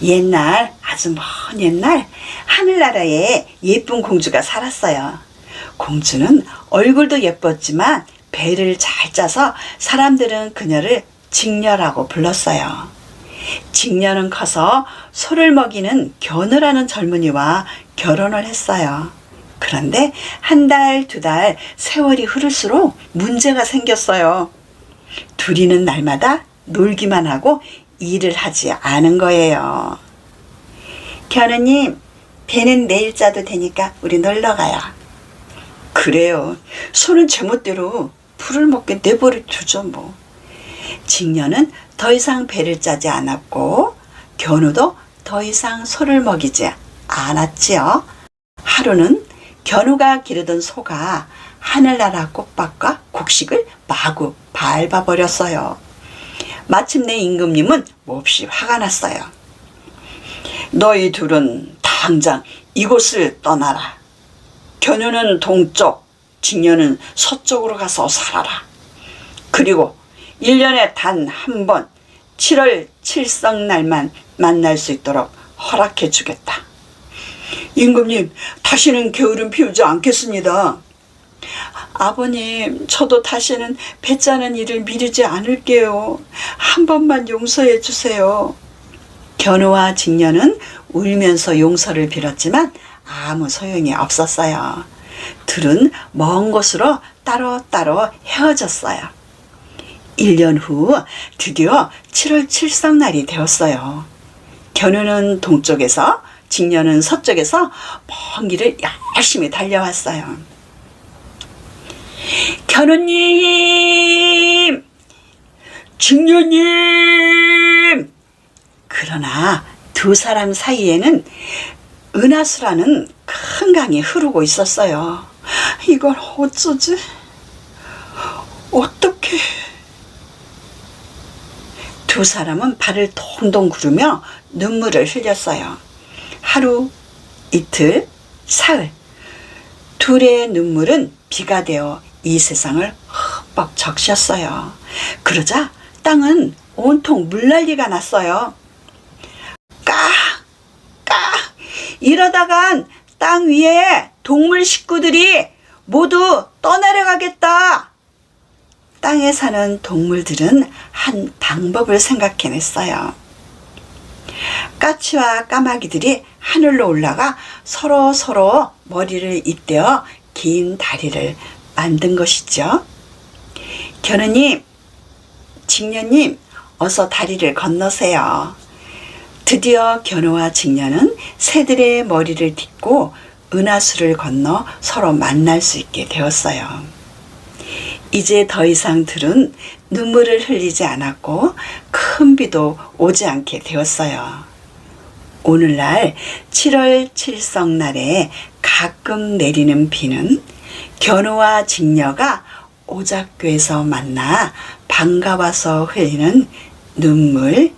옛날 아주 먼 옛날 하늘나라에 예쁜 공주가 살았어요. 공주는 얼굴도 예뻤지만 배를 잘 짜서 사람들은 그녀를 직녀라고 불렀어요. 직녀는 커서 소를 먹이는 견우라는 젊은이와 결혼을 했어요. 그런데 한 달, 두 달 세월이 흐를수록 문제가 생겼어요. 둘이는 날마다 놀기만 하고 일을 하지 않은 거예요. 견우님, 배는 내일 짜도 되니까 우리 놀러 가요. 그래요. 소는 제멋대로 풀을 먹게 내버려 두죠, 뭐. 직녀는 더 이상 배를 짜지 않았고, 견우도 더 이상 소를 먹이지 않았지요. 하루는 견우가 기르던 소가 하늘나라 꽃밭과 곡식을 마구 밟아버렸어요. 마침내 임금님은 몹시 화가 났어요. 너희 둘은 당장 이곳을 떠나라. 견우는 동쪽, 직녀는 서쪽으로 가서 살아라. 그리고 1년에 단 한 번 7월 칠성날만 만날 수 있도록 허락해 주겠다. 임금님, 다시는 게으름 피우지 않겠습니다. 아버님, 저도 다시는 배 짜는 일을 미루지 않을게요. 한 번만 용서해 주세요. 견우와 직녀는 울면서 용서를 빌었지만 아무 소용이 없었어요. 둘은 먼 곳으로 따로따로 헤어졌어요. 1년 후 드디어 7월 칠성날이 되었어요. 견우는 동쪽에서 직녀는 서쪽에서 먼 길을 열심히 달려왔어요. 견우님! 직녀님! 그러나 두 사람 사이에는 은하수라는 큰 강이 흐르고 있었어요. 이걸 어쩌지? 어떻게? 두 사람은 발을 동동 구르며 눈물을 흘렸어요. 하루, 이틀, 사흘. 둘의 눈물은 비가 되어 이 세상을 흠뻑 적셨어요. 그러자 땅은 온통 물난리가 났어요. 까! 까! 이러다간 땅 위에 동물 식구들이 모두 떠내려가겠다! 땅에 사는 동물들은 한 방법을 생각해냈어요. 까치와 까마귀들이 하늘로 올라가 서로 서로 머리를 잇대어 긴 다리를 만든 것이죠. 견우님, 직녀님, 어서 다리를 건너세요. 드디어 견우와 직녀는 새들의 머리를 딛고 은하수를 건너 서로 만날 수 있게 되었어요. 이제 더 이상 들은 눈물을 흘리지 않았고 큰 비도 오지 않게 되었어요. 오늘날 7월 칠성날에 가끔 내리는 비는 견우와 직녀가 오작교에서 만나 반가워서 흘리는 눈물이랍니다.